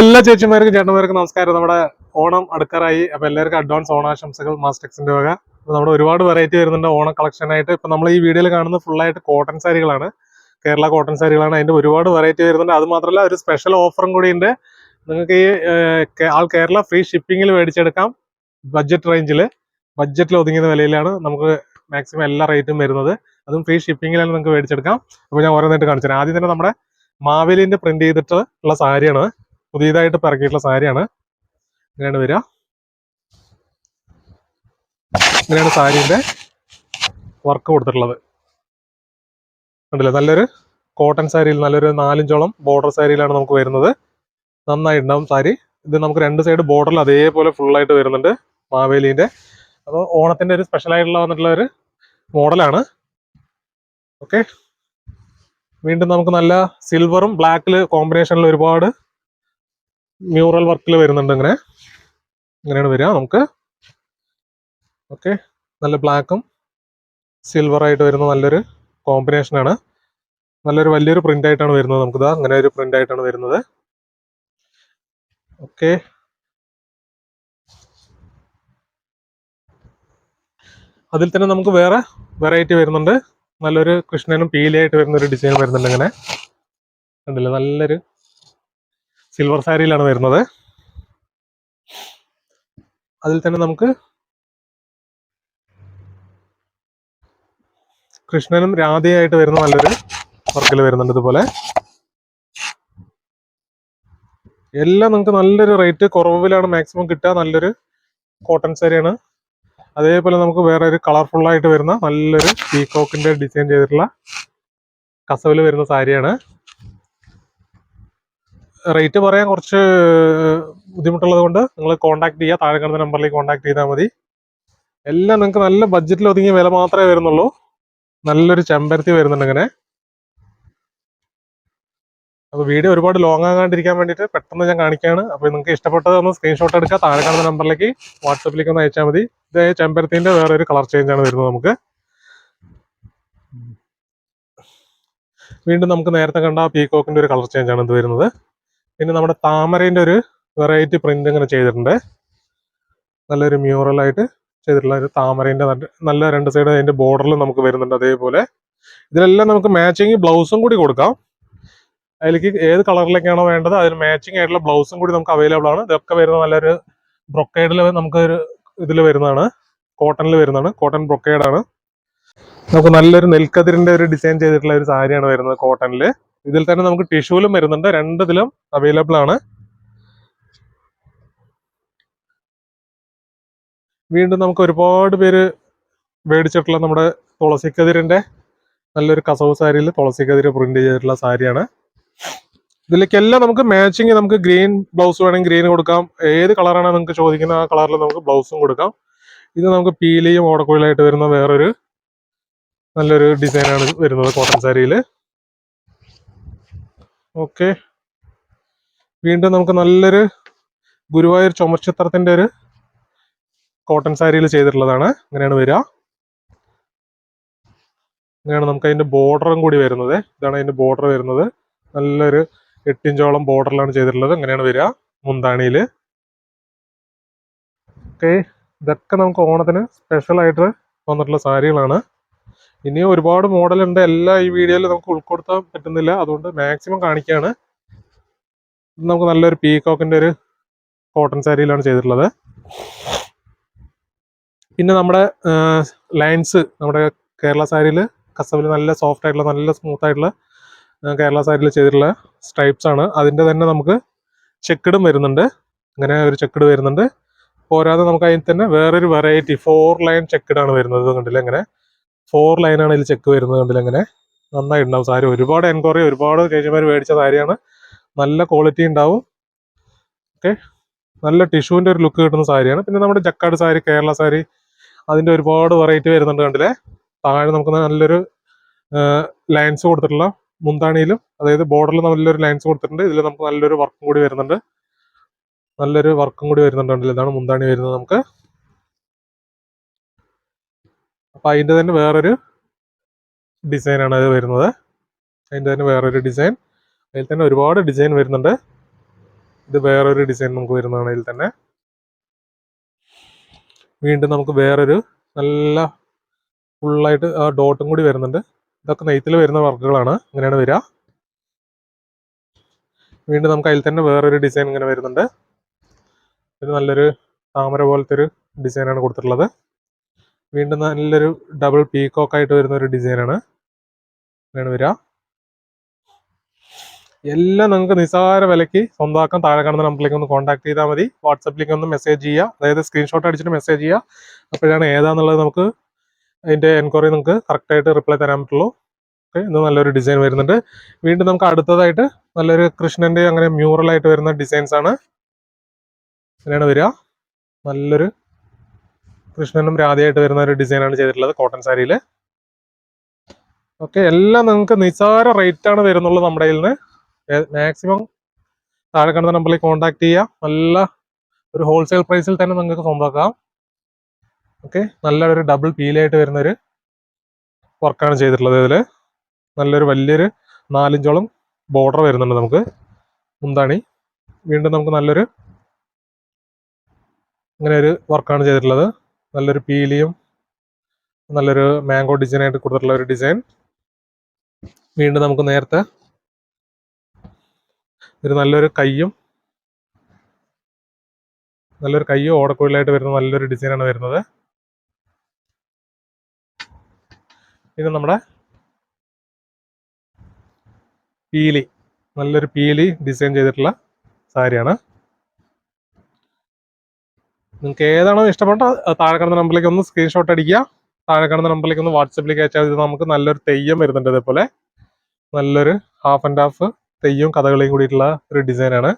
എല്ലാ ചേച്ചിമാർക്കും ചേട്ടന്മാർക്കും നമസ്കാരം. നമ്മുടെ ഓണം അടുക്കാറായി. അപ്പൊ എല്ലാവർക്കും അഡ്വാൻസ് ഓണാശംസകൾ മാസ്റ്റെക്സിന്റെ വക. അപ്പൊ നമ്മുടെ ഒരുപാട് വെറൈറ്റി വരുന്നുണ്ട് ഓണം കളക്ഷൻ ആയിട്ട്. ഇപ്പൊ നമ്മൾ ഈ വീഡിയോയിൽ കാണുന്ന ഫുൾ ആയിട്ട് കോട്ടൺ സാരികളാണ്. കേരള കോട്ടൺ സാരികളാണ്. അതിന്റെ ഒരുപാട് വെറൈറ്റി വരുന്നുണ്ട്. അത് മാത്രമല്ല ഒരു സ്പെഷ്യൽ ഓഫറും കൂടി ഉണ്ട് നിങ്ങൾക്ക് ഈ ആൾ കേരള ഫ്രീ ഷിപ്പിംഗിൽ മേടിച്ചെടുക്കാം. ബഡ്ജറ്റ് റേഞ്ചിൽ ബഡ്ജറ്റിൽ ഒതുങ്ങിയ വിലയിലാണ് നമുക്ക് മാക്സിമം എല്ലാ റേറ്റും വരുന്നത്. അതും ഫ്രീ ഷിപ്പിംഗിലാണ് നിങ്ങൾക്ക് മേടിച്ചെടുക്കാം. അപ്പോൾ ഞാൻ ഓരോന്നായിട്ട് കാണിച്ചു ആദ്യം തന്നെ നമ്മുടെ മാവേലിന്റെ പ്രിന്റ് ചെയ്തിട്ട് ഉള്ള സാരിയാണ്. പുതിയതായിട്ട് പിറക്കിയിട്ടുള്ള സാരിയാണ്. ഇങ്ങനെയാണ് വരിക. ഇങ്ങനെയാണ് സാരിന്റെ വർക്ക് കൊടുത്തിട്ടുള്ളത്. കണ്ടില്ലേ? നല്ലൊരു കോട്ടൺ സാരിയിൽ നല്ലൊരു നാലിഞ്ചോളം ബോർഡർ സാരിയിലാണ് നമുക്ക് വരുന്നത്. നന്നായിട്ടുണ്ടാവും സാരി. ഇത് നമുക്ക് രണ്ട് സൈഡ് ബോർഡറിൽ അതേപോലെ ഫുൾ ആയിട്ട് വരുന്നുണ്ട് മാവേലിന്റെ. അപ്പോൾ ഓണത്തിന്റെ ഒരു സ്പെഷ്യൽ ആയിട്ടുള്ള വന്നിട്ടുള്ള ഒരു മോഡലാണ് ഓക്കെ വീണ്ടും നമുക്ക് നല്ല സിൽവറും ബ്ലാക്കിൽ കോമ്പിനേഷനിൽ ഒരുപാട് മ്യൂറൽ വർക്കിൽ വരുന്നുണ്ട് ഇങ്ങനെ. ഇങ്ങനെയാണ് വരിക നമുക്ക്. ഓക്കെ. നല്ല ബ്ലാക്കും സിൽവർ ആയിട്ട് വരുന്ന നല്ലൊരു കോമ്പിനേഷൻ ആണ്. നല്ലൊരു വലിയൊരു പ്രിന്റ് ആയിട്ടാണ് വരുന്നത് നമുക്ക് ഇതാ. അങ്ങനെ ഒരു പ്രിന്റ് ആയിട്ടാണ് വരുന്നത്. ഓക്കെ. അതിൽ തന്നെ നമുക്ക് വേറെ വെറൈറ്റി വരുന്നുണ്ട്. നല്ലൊരു കൃഷ്ണനും പീലിയായിട്ട് വരുന്ന ഒരു ഡിസൈൻ വരുന്നുണ്ട് ഇങ്ങനെ. കണ്ടില്ലേ? നല്ലൊരു സിൽവർ സാരിയിലാണ് വരുന്നത്. അതിൽ തന്നെ നമുക്ക് കൃഷ്ണനും രാധയായിട്ട് വരുന്ന നല്ലൊരു വർക്കിൽ വരുന്നുണ്ട് ഇതുപോലെ. എല്ലാം നിങ്ങൾക്ക് നല്ലൊരു റേറ്റ് കുറവിലാണ് മാക്സിമം കിട്ടുക. നല്ലൊരു കോട്ടൺ സാരിയാണ് അതേപോലെ നമുക്ക് വേറെ ഒരു കളർഫുൾ ആയിട്ട് വരുന്ന നല്ലൊരു പീകോക്കിന്റെ ഡിസൈൻ ചെയ്തിട്ടുള്ള കസവിൽ വരുന്ന സാരിയാണ് റേറ്റ് പറയാൻ കുറച്ച് ബുദ്ധിമുട്ടുള്ളത് കൊണ്ട് നിങ്ങൾ കോൺടാക്ട് ചെയ്യുക താഴെ കാണുന്ന നമ്പറിലേക്ക് കോൺടാക്ട് ചെയ്താൽ മതി. എല്ലാം നിങ്ങൾക്ക് നല്ല ബഡ്ജറ്റിൽ ഒതുങ്ങിയ വില മാത്രമേ വരുന്നുള്ളൂ. നല്ലൊരു ചെമ്പരത്തി വരുന്നുണ്ട് ഇങ്ങനെ. അപ്പോൾ വീഡിയോ ഒരുപാട് ലോങ് ആകാണ്ടിരിക്കാൻ വേണ്ടിയിട്ട് പെട്ടെന്ന് ഞാൻ കാണിക്കുകയാണ് അപ്പോൾ നിങ്ങൾക്ക് ഇഷ്ടപ്പെട്ടത് ഒന്ന് സ്ക്രീൻഷോട്ട് എടുക്കുക താഴെ കാണുന്ന നമ്പറിലേക്ക് വാട്സപ്പിലേക്ക് ഒന്ന് അയച്ചാൽ മതി. ഇത് വേറെ ഒരു കളർ ചേഞ്ച് ആണ് വരുന്നത് നമുക്ക്. വീണ്ടും നമുക്ക് നേരത്തെ കണ്ട പീകോക്കിന്റെ ഒരു കളർ ചേഞ്ച് ആണ് ഇത് വരുന്നത്. പിന്നെ നമ്മുടെ താമരേന്റെ ഒരു വെറൈറ്റി പ്രിന്റ് ഇങ്ങനെ ചെയ്തിട്ടുണ്ട്. നല്ലൊരു മ്യൂറലായിട്ട് ചെയ്തിട്ടുള്ള ഒരു താമരേന്റെ നല്ല- രണ്ട് സൈഡ് അതിന്റെ ബോർഡറിൽ നമുക്ക് വരുന്നുണ്ട് അതേപോലെ. ഇതിലെല്ലാം നമുക്ക് മാച്ചിങ് ബ്ലൗസും കൂടി കൊടുക്കാം. അതിലേക്ക് ഏത് കളറിലേക്കാണോ വേണ്ടത് അതിന് മാച്ചിങ് ആയിട്ടുള്ള ബ്ലൗസും കൂടി നമുക്ക് അവൈലബിൾ ആണ്. ഇതൊക്കെ വരുന്ന നല്ലൊരു ബ്രൊക്കേഡിൽ നമുക്ക് ഒരു ഇതിൽ വരുന്നതാണ്. കോട്ടണിൽ വരുന്നതാണ്. കോട്ടൺ ബ്രൊക്കേഡാണ് നമുക്ക് നല്ലൊരു നെൽക്കതിരിന്റെ ഒരു ഡിസൈൻ ചെയ്തിട്ടുള്ള ഒരു സാരിയാണ് വരുന്നത് കോട്ടണിൽ ഇതിൽ തന്നെ നമുക്ക് ടിഷ്യൂലും വരുന്നുണ്ട്. രണ്ടിലും അവൈലബിൾ ആണ്. വീണ്ടും നമുക്ക് ഒരുപാട് പേര് മേടിച്ചിട്ടുള്ള നമ്മുടെ തുളസിക്കതിരിന്റെ നല്ലൊരു കസവ് സാരിയിൽ തുളസിക്കതിര് പ്രിന്റ് ചെയ്തിട്ടുള്ള സാരിയാണ്. ഇതിലേക്കെല്ലാം നമുക്ക് മാച്ചിങ് നമുക്ക് ഗ്രീൻ ബ്ലൗസ് വേണമെങ്കിൽ ഗ്രീൻ കൊടുക്കാം. ഏത് കളറാണ് നിങ്ങൾക്ക് ചോദിക്കുന്ന ആ കളറിൽ നമുക്ക് ബ്ലൗസും കൊടുക്കാം. ഇത് നമുക്ക് പീലിയും ഓടക്കുഴലായിട്ട് വരുന്ന വേറൊരു നല്ലൊരു ഡിസൈനാണ് വരുന്നത് കോട്ടൺ സാരിയിൽ ഓക്കെ. വീണ്ടും നമുക്ക് നല്ലൊരു ഗുരുവായൂർ ചുമർച്ചിത്രത്തിന്റെ ഒരു കോട്ടൺ സാരിയിൽ ചെയ്തിട്ടുള്ളതാണ്. ഇങ്ങനെയാണ് വരിക. ഇങ്ങനെയാണ് നമുക്ക് അതിന്റെ ബോർഡറും കൂടി വരുന്നത്. ഇതാണ് അതിന്റെ ബോർഡർ വരുന്നത്. നല്ലൊരു എട്ടിഞ്ചോളം ബോർഡറിലാണ് ചെയ്തിട്ടുള്ളത്. ഇങ്ങനെയാണ് വരിക. മുന്താണിയിൽ. ഓക്കെ. ഇതൊക്കെ നമുക്ക് ഓണത്തിന് സ്പെഷ്യൽ ആയിട്ട് വന്നിട്ടുള്ള സാരികളാണ്. ഇനിയും ഒരുപാട് മോഡൽ ഉണ്ട് എല്ലാം ഈ വീഡിയോയിൽ നമുക്ക് ഉൾക്കൊടുത്താൻ പറ്റുന്നില്ല. അതുകൊണ്ട് മാക്സിമം കാണിക്കുകയാണ് നമുക്ക് നല്ലൊരു പീകോക്കിന്റെ ഒരു കോട്ടൺ സാരിയിലാണ് ചെയ്തിട്ടുള്ളത്. പിന്നെ നമ്മുടെ ലൈൻസ് നമ്മുടെ കേരള സാരിയിൽ കസവിൽ നല്ല സോഫ്റ്റ് ആയിട്ടുള്ള നല്ല സ്മൂത്ത് ആയിട്ടുള്ള കേരള സാരിയിൽ ചെയ്തിട്ടുള്ള സ്ട്രൈപ്സ് ആണ്. അതിന്റെ തന്നെ നമുക്ക് ചെക്കിടും വരുന്നുണ്ട്. അങ്ങനെ ഒരു ചെക്കിട് വരുന്നുണ്ട്. പോരാതെ നമുക്ക് അതിൽ തന്നെ വേറൊരു വെറൈറ്റി ഫോർ ലൈൻ ചെക്കിടാണ് വരുന്നത്. കണ്ടില്ലേ? ഇങ്ങനെ ഫോർ ലൈനാണ് ഇതിൽ ചെക്ക് വരുന്നത് കണ്ടില്ല നന്നായി നന്നായിട്ടുണ്ടാവും സാരി. ഒരുപാട് എൻക്വയറി ഒരുപാട് ചേച്ചിമാർ മേടിച്ച സാരിയാണ്. നല്ല ക്വാളിറ്റി ഉണ്ടാവും. ഓക്കെ നല്ല ടിഷ്യൂവിന്റെ ഒരു ലുക്ക് കിട്ടുന്ന സാരിയാണ്. പിന്നെ നമ്മുടെ ജക്കാട് സാരി കേരള സാരി അതിന്റെ ഒരുപാട് വെറൈറ്റി വരുന്നുണ്ട് കണ്ടില്ലേ? താഴെ നമുക്ക് നല്ലൊരു ലൈൻസ് കൊടുത്തിട്ടുള്ള മുന്താണിയിലും അതായത് ബോർഡറിൽ നല്ലൊരു ലൈൻസ് കൊടുത്തിട്ടുണ്ട്. ഇതിൽ നമുക്ക് നല്ലൊരു വർക്കും കൂടി വരുന്നുണ്ട്. നല്ലൊരു വർക്കും കൂടി വരുന്നുണ്ട് കണ്ടില്ലേ? ഇതാണ് മുന്താണി വരുന്നത് നമുക്ക്. അപ്പൊ അതിന്റെ തന്നെ വേറൊരു ഡിസൈനാണ് അത് വരുന്നത്. അതിന്റെ തന്നെ വേറൊരു ഡിസൈൻ അതിൽ തന്നെ ഒരുപാട് ഡിസൈൻ വരുന്നുണ്ട്. ഇത് വേറൊരു ഡിസൈൻ നമുക്ക് വരുന്നതാണ് ഇതിൽ തന്നെ. വീണ്ടും നമുക്ക് വേറൊരു നല്ല ഫുള്ളായിട്ട് ആ ഡോട്ടും കൂടി വരുന്നുണ്ട്. ഇതൊക്കെ നെയ്ത്തിൽ വരുന്ന വർക്കുകളാണ്. ഇങ്ങനെയാണ് വരിക. വീണ്ടും നമുക്ക് അതിൽ തന്നെ വേറൊരു ഡിസൈൻ ഇങ്ങനെ വരുന്നുണ്ട്. ഇത് നല്ലൊരു താമര പോലത്തെ ഒരു ഡിസൈനാണ് കൊടുത്തിട്ടുള്ളത്. വീണ്ടും നല്ലൊരു ഡബിൾ പീകോക്ക് ആയിട്ട് വരുന്ന ഒരു ഡിസൈനാണ് വേണം വരിക എല്ലാം നിങ്ങൾക്ക് നിസ്സാര വിലയ്ക്ക് സ്വന്തമാക്കാൻ താഴെ കാണുന്ന നമ്പറിലേക്ക് ഒന്ന് കോൺടാക്ട് ചെയ്താൽ മതി. വാട്സപ്പിലേക്ക് ഒന്ന് മെസ്സേജ് ചെയ്യുക. അതായത് സ്ക്രീൻഷോട്ട് അടിച്ചിട്ട് മെസ്സേജ് ചെയ്യുക. അപ്പോഴാണ് ഏതാന്നുള്ളത് നമുക്ക് അതിന്റെ എൻക്വയറി നിങ്ങൾക്ക് കറക്റ്റായിട്ട് റിപ്ലൈ തരാൻ പറ്റുള്ളൂ. ഓക്കെ ഇത് നല്ലൊരു ഡിസൈൻ വരുന്നുണ്ട്. വീണ്ടും നമുക്ക് അടുത്തതായിട്ട് നല്ലൊരു കൃഷ്ണന്റെ അങ്ങനെ മ്യൂറലായിട്ട് വരുന്ന ഡിസൈൻസ് ആണ്. അങ്ങനെയാണ് വരിക. നല്ലൊരു കൃഷ്ണനും രാധയായിട്ട് വരുന്ന ഒരു ഡിസൈനാണ് ചെയ്തിട്ടുള്ളത് കോട്ടൺ സാരിയിൽ ഓക്കെ എല്ലാം നിങ്ങൾക്ക് നിസ്സാര ആണ് വരുന്നുള്ളൂ നമ്മുടെ കയ്യിൽ നിന്ന്. മാക്സിമം താഴെ കാണുന്ന നമ്പറിൽ കോൺടാക്ട് ചെയ്യുക നല്ല ഒരു ഹോൾസെയിൽ പ്രൈസിൽ തന്നെ നിങ്ങൾക്ക് സ്വന്തമാക്കാം. ഓക്കെ നല്ലൊരു ഡബിൾ പീലായിട്ട് വരുന്നൊരു വർക്കാണ് ചെയ്തിട്ടുള്ളത് ഇതിൽ നല്ലൊരു വലിയൊരു നാലിഞ്ചോളം ബോർഡർ വരുന്നുണ്ട് നമുക്ക്. മുന്താണി. വീണ്ടും നമുക്ക് നല്ലൊരു ഇങ്ങനെ ഒരു വർക്കാണ് ചെയ്തിട്ടുള്ളത്. നല്ലൊരു പീലിയും നല്ലൊരു മാംഗോ ഡിസൈൻ ആയിട്ട് കൊടുത്തിട്ടുള്ള ഒരു ഡിസൈൻ. വീണ്ടും നമുക്ക് നേരത്തെ ഒരു നല്ലൊരു കയ്യും നല്ലൊരു കയ്യും ഓടക്കുഴലായിട്ട് വരുന്ന നല്ലൊരു ഡിസൈനാണ് വരുന്നത്. പിന്നെ നമ്മുടെ പീലി നല്ലൊരു പീലി ഡിസൈൻ ചെയ്തിട്ടുള്ള സാരിയാണ്. നിങ്ങൾക്ക് ഏതാണോ ഇഷ്ടപ്പെട്ട താഴെ കിടന്ന നമ്പറിലേക്ക് ഒന്ന് സ്ക്രീൻഷോട്ട് അടിക്കുക. താഴെ കിടന്ന നമ്പറിലേക്ക് ഒന്ന് വാട്സപ്പിലേക്ക് അയച്ചാൽ നമുക്ക് നല്ലൊരു തെയ്യം വരുന്നുണ്ട് ഇതേപോലെ. നല്ലൊരു ഹാഫ് ആൻഡ് ഹാഫ് തെയ്യവും കഥകളിയും കൂടിയിട്ടുള്ള ഒരു ഡിസൈനാണ്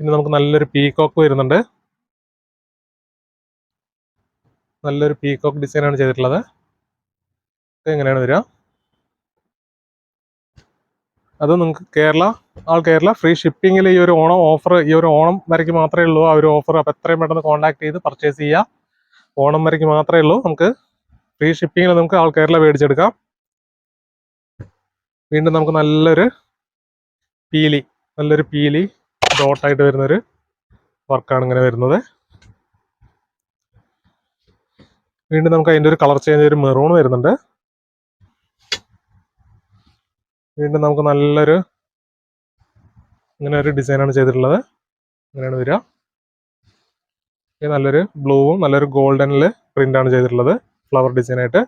പിന്നെ നമുക്ക് നല്ലൊരു പീകോക്ക് വരുന്നുണ്ട്. നല്ലൊരു പീകോക്ക് ഡിസൈനാണ് ചെയ്തിട്ടുള്ളത്. എങ്ങനെയാണ് വരിക? അത് നിങ്ങൾക്ക് കേരള ആൾ കേരള. ഫ്രീ ഷിപ്പിങ്ങിൽ ഈ ഒരു ഓണം ഓഫർ ഈ ഒരു ഓണം വരയ്ക്ക് മാത്രമേ ഉള്ളൂ. ആ ഒരു ഓഫർ അപ്പോൾ എത്രയും പെട്ടെന്ന് കോൺടാക്ട് ചെയ്ത് പർച്ചേസ് ചെയ്യുക ഓണം വരയ്ക്ക് മാത്രമേ ഉള്ളൂ. നമുക്ക് ഫ്രീ ഷിപ്പിങ്ങിൽ നമുക്ക് ആൾ കേരള മേടിച്ചെടുക്കാം. വീണ്ടും നമുക്ക് നല്ലൊരു പീലി നല്ലൊരു പീലി ഡോട്ടായിട്ട് വരുന്നൊരു വർക്കാണ് ഇങ്ങനെ വരുന്നത്. വീണ്ടും നമുക്ക് അതിന്റെ ഒരു കളർ ചേഞ്ച് ഒരു മെറൂൺ വരുന്നുണ്ട്. വീണ്ടും നമുക്ക് നല്ലൊരു ഇങ്ങനെ ഒരു ഡിസൈനാണ് ചെയ്തിട്ടുള്ളത്. ഇങ്ങനെയാണ് വരിക. നല്ലൊരു ബ്ലൂവും നല്ലൊരു ഗോൾഡനിൽ പ്രിന്റാണ് ചെയ്തിട്ടുള്ളത്. ഫ്ലവർ ഡിസൈനായിട്ട്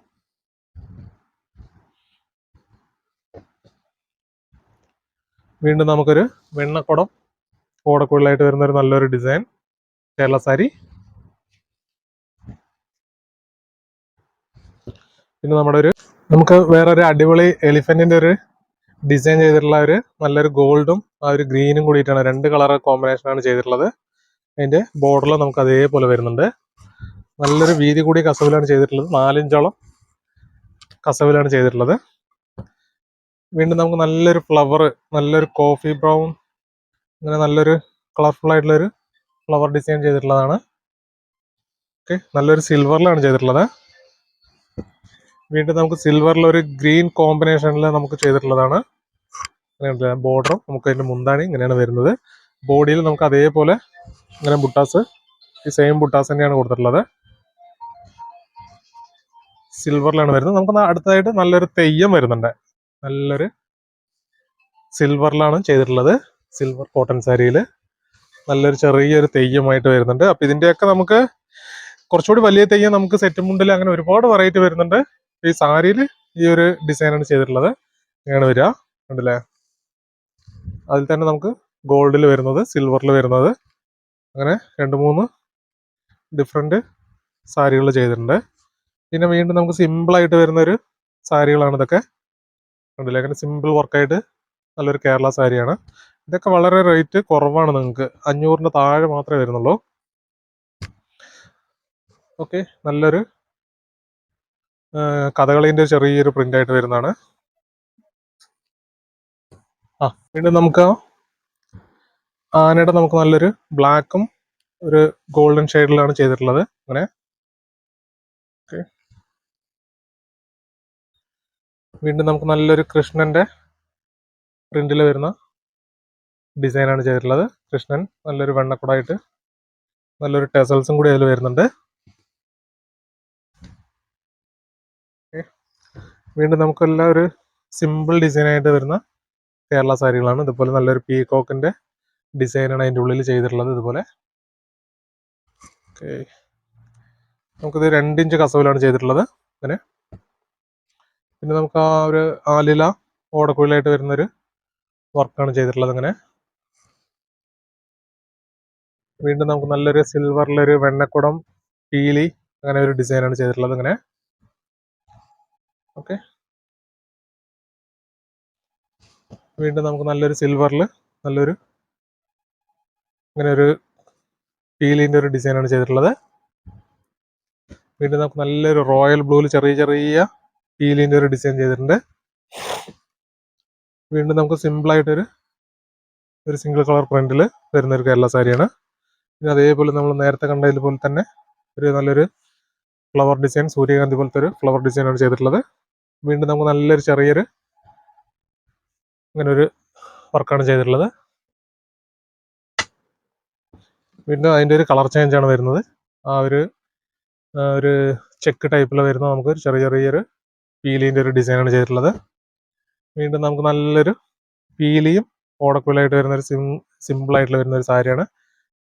വീണ്ടും നമുക്കൊരു വെണ്ണക്കുടം ഓടക്കുള്ളിലായിട്ട് വരുന്ന ഒരു നല്ലൊരു ഡിസൈൻ കേരള സാരി. പിന്നെ നമ്മുടെ ഒരു നമുക്ക് വേറൊരു അടിപൊളി എലിഫന്റിന്റെ ഒരു ഡിസൈൻ ചെയ്തിട്ടുള്ള ഒരു നല്ലൊരു ഗോൾഡും ആ ഒരു ഗ്രീനും കൂടിയിട്ടാണ്. രണ്ട് കളർ കോമ്പിനേഷനാണ് ചെയ്തിട്ടുള്ളത്. അതിന്റെ ബോർഡറിൽ നമുക്ക് അതേപോലെ വരുന്നുണ്ട്. നല്ലൊരു വീതി കൂടിയ കസവിലാണ് ചെയ്തിട്ടുള്ളത്. നാലിഞ്ചോളം കസവിലാണ് ചെയ്തിട്ടുള്ളത്. വീണ്ടും നമുക്ക് നല്ലൊരു ഫ്ലവർ നല്ലൊരു കോഫി ബ്രൗൺ അങ്ങനെ നല്ലൊരു കളർഫുൾ ആയിട്ടുള്ള ഒരു ഫ്ലവർ ഡിസൈൻ ചെയ്തിട്ടുള്ളതാണ്. ഓക്കെ നല്ലൊരു സിൽവറിലാണ് ചെയ്തിട്ടുള്ളത്. വീണ്ടും നമുക്ക് സിൽവറിൽ ഒരു ഗ്രീൻ കോമ്പിനേഷനിൽ നമുക്ക് ചെയ്തിട്ടുള്ളതാണ്. ബോർഡറും നമുക്ക് അതിന്റെ മുന്താണി ഇങ്ങനെയാണ് വരുന്നത്. ബോഡിയിൽ നമുക്ക് അതേപോലെ ഇങ്ങനെ ബുട്ടാസ് ഈ സെയിം ബുട്ടാസ് തന്നെയാണ് കൊടുത്തിട്ടുള്ളത്. സിൽവറിലാണ് വരുന്നത്. നമുക്ക് അടുത്തതായിട്ട് നല്ലൊരു തെയ്യം വരുന്നുണ്ട്. നല്ലൊരു സിൽവറിലാണ് ചെയ്തിട്ടുള്ളത്. സിൽവർ കോട്ടൺ സാരിയിൽ നല്ലൊരു ചെറിയൊരു തെയ്യമായിട്ട് വരുന്നുണ്ട്. അപ്പം ഇതിന്റെയൊക്കെ നമുക്ക് കുറച്ചുകൂടി വലിയ തെയ്യം നമുക്ക് സെറ്റ് മുണ്ടിൽ അങ്ങനെ ഒരുപാട് വെറൈറ്റി വരുന്നുണ്ട്. ഈ സാരിയിൽ ഈ ഒരു ഡിസൈനാണ് ചെയ്തിട്ടുള്ളത്. ഇങ്ങനെയാണ് വരിക. ഉണ്ടല്ലേ അതിൽ തന്നെ നമുക്ക് ഗോൾഡിൽ വരുന്നത് സിൽവറിൽ വരുന്നത്. അങ്ങനെ രണ്ട് മൂന്ന് ഡിഫറെന്റ് സാരികൾ ചെയ്തിട്ടുണ്ട്. പിന്നെ വീണ്ടും നമുക്ക് സിമ്പിളായിട്ട് വരുന്ന ഒരു സാരികളാണ് ഇതൊക്കെ. ഉണ്ടല്ലേ അങ്ങനെ സിമ്പിൾ വർക്കായിട്ട് നല്ലൊരു കേരള സാരിയാണ്. ഇതൊക്കെ വളരെ റേറ്റ് കുറവാണ് നിങ്ങൾക്ക്. അഞ്ഞൂറിന്റെ താഴെ മാത്രമേ വരുന്നുള്ളൂ. ഓക്കെ നല്ലൊരു കഥകളിന്റെ ചെറിയൊരു പ്രിന്റ് ആയിട്ട് വരുന്നതാണ്. ആ വീണ്ടും നമുക്ക് ആനയുടെ നമുക്ക് നല്ലൊരു ബ്ലാക്കും ഒരു ഗോൾഡൻ ഷെയ്ഡിലാണ് ചെയ്തിട്ടുള്ളത്. അങ്ങനെ. വീണ്ടും നമുക്ക് നല്ലൊരു കൃഷ്ണന്റെ പ്രിന്റിൽ വരുന്ന ഡിസൈനാണ് ചെയ്തിട്ടുള്ളത്. കൃഷ്ണൻ നല്ലൊരു വെണ്ണക്കുടായിട്ട് നല്ലൊരു ടെസൽസും കൂടി അതിൽ വരുന്നുണ്ട്. വീണ്ടും നമുക്കെല്ലാം ഒരു സിമ്പിൾ ഡിസൈനായിട്ട് വരുന്ന കേരള സാരികളാണ്. ഇതുപോലെ നല്ലൊരു പീകോക്കിന്റെ ഡിസൈനാണ് അതിന്റെ ഉള്ളിൽ ചെയ്തിട്ടുള്ളത് ഇതുപോലെ. ഓക്കെ നമുക്കിത് രണ്ടിഞ്ച് കസവിലാണ് ചെയ്തിട്ടുള്ളത് അങ്ങനെ പിന്നെ നമുക്ക് ആ ഒരു ആലില ഓടക്കുഴലായിട്ട് വരുന്നൊരു വർക്കാണ് ചെയ്തിട്ടുള്ളത് അങ്ങനെ വീണ്ടും നമുക്ക് നല്ലൊരു സിൽവറിലൊരു വെണ്ണക്കുടം പീലി അങ്ങനെ ഒരു ഡിസൈനാണ് ചെയ്തിട്ടുള്ളത് ഇങ്ങനെ. ഓക്കെ വീണ്ടും നമുക്ക് നല്ലൊരു സിൽവറിൽ നല്ലൊരു ഇങ്ങനെ ഒരു പീലിന്റെ ഒരു ഡിസൈനാണ് ചെയ്തിട്ടുള്ളത്. വീണ്ടും നമുക്ക് നല്ലൊരു റോയൽ ബ്ലൂവിൽ ചെറിയ ചെറിയ പീലിന്റെ ഒരു ഡിസൈൻ ചെയ്തിട്ടുണ്ട്. വീണ്ടും നമുക്ക് സിമ്പിളായിട്ടൊരു ഒരു സിംഗിൾ കളർ പ്രിന്റിൽ വരുന്ന ഒരു കേരള സാരിയാണ് പിന്നെ അതേപോലെ നമ്മൾ നേരത്തെ കണ്ടതിൽ പോലെ തന്നെ ഒരു നല്ലൊരു ഫ്ലവർ ഡിസൈൻ സൂര്യകാന്തി പോലത്തെ ഒരു ഫ്ലവർ ഡിസൈനാണ് ചെയ്തിട്ടുള്ളത്. വീണ്ടും നമുക്ക് നല്ലൊരു ചെറിയൊരു ഇങ്ങനെ ഒരു വർക്കാണ് ചെയ്തിട്ടുള്ളത്. വീണ്ടും അതിന്റെ ഒരു കളർ ചേഞ്ചാണ് വരുന്നത്. ആ ഒരു ഒരു ചെക്ക് ടൈപ്പിൽ വരുന്ന നമുക്ക് ചെറിയ ചെറിയൊരു പീലിന്റെ ഒരു ഡിസൈനാണ് ചെയ്തിട്ടുള്ളത്. വീണ്ടും നമുക്ക് നല്ലൊരു പീലിയും ഓടക്കുലായിട്ട് വരുന്ന ഒരു സിം സിമ്പിൾ ആയിട്ടുള്ള വരുന്ന ഒരു സാരിയാണ്.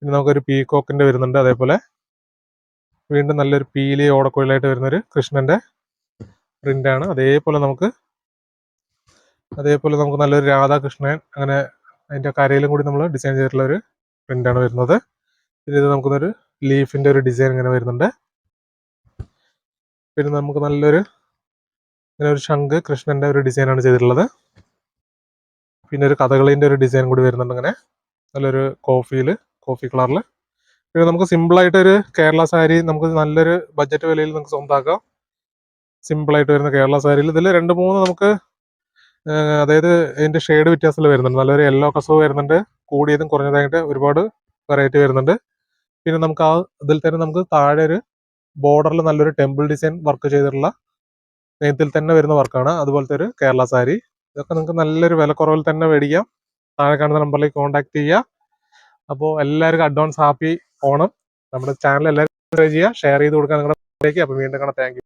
പിന്നെ നമുക്കൊരു പീകോക്കിന്റെ വരുന്നുണ്ട് അതേപോലെ. വീണ്ടും നല്ലൊരു പീലി ഓടക്കുലായിട്ട് വരുന്നൊരു കൃഷ്ണന്റെ പ്രിന്റ് ആണ്. അതേപോലെ നമുക്ക് അതേപോലെ നമുക്ക് നല്ലൊരു രാധാകൃഷ്ണൻ അങ്ങനെ അതിന്റെ കരയിലും കൂടി നമ്മൾ ഡിസൈൻ ചെയ്തിട്ടുള്ള ഒരു പ്രിന്റ് ആണ് വരുന്നത്. പിന്നെ ഇത് നമുക്കൊരു ലീഫിന്റെ ഒരു ഡിസൈൻ ഇങ്ങനെ വരുന്നുണ്ട്. പിന്നെ നമുക്ക് നല്ലൊരു ഇങ്ങനെ ഒരു ശംഖ് കൃഷ്ണന്റെ ഒരു ഡിസൈനാണ് ചെയ്തിട്ടുള്ളത്. പിന്നെ ഒരു കഥകളിന്റെ ഒരു ഡിസൈൻ കൂടി വരുന്നുണ്ട് അങ്ങനെ നല്ലൊരു കോഫിയിൽ കോഫി കളറിൽ പിന്നെ നമുക്ക് ഒരു കേരള സാരി നമുക്ക് നല്ലൊരു ബഡ്ജറ്റ് വിലയിൽ നമുക്ക് സ്വന്തമാക്കാം. സിമ്പിൾ ആയിട്ട് വരുന്ന കേരള സാരിയിൽ. ഇതിൽ രണ്ട് മൂന്ന് നമുക്ക് അതായത് ഇതിന്റെ ഷെയ്ഡ് വ്യത്യാസത്തിൽ വരുന്നുണ്ട്. നല്ലൊരു യെല്ലോ കസവ് വരുന്നുണ്ട്. കൂടിയതും കുറഞ്ഞതായിട്ട് ഒരുപാട് വെറൈറ്റി വരുന്നുണ്ട്. പിന്നെ നമുക്ക് ആ ഇതിൽ തന്നെ നമുക്ക് താഴെ ഒരു ബോർഡറിൽ നല്ലൊരു ടെമ്പിൾ ഡിസൈൻ വർക്ക് ചെയ്തിട്ടുള്ള നെയ്ത്തിൽ തന്നെ വരുന്ന വർക്കാണ് അതുപോലത്തെ ഒരു കേരള സാരി. ഇതൊക്കെ നിങ്ങൾക്ക് നല്ലൊരു വിലക്കുറവിൽ തന്നെ മേടിക്കാം. താഴെ കാണുന്ന നമ്പറിലേക്ക് കോൺടാക്ട് ചെയ്യുക അപ്പോൾ എല്ലാവർക്കും അഡ്വാൻസ് ഹാപ്പി ഓണം. നമ്മുടെ ചാനൽ എല്ലാവരും ചെയ്യുക ഷെയർ ചെയ്ത് കൊടുക്കാൻ നിങ്ങളുടെ അപ്പോൾ വീണ്ടും കാണാം. താങ്ക്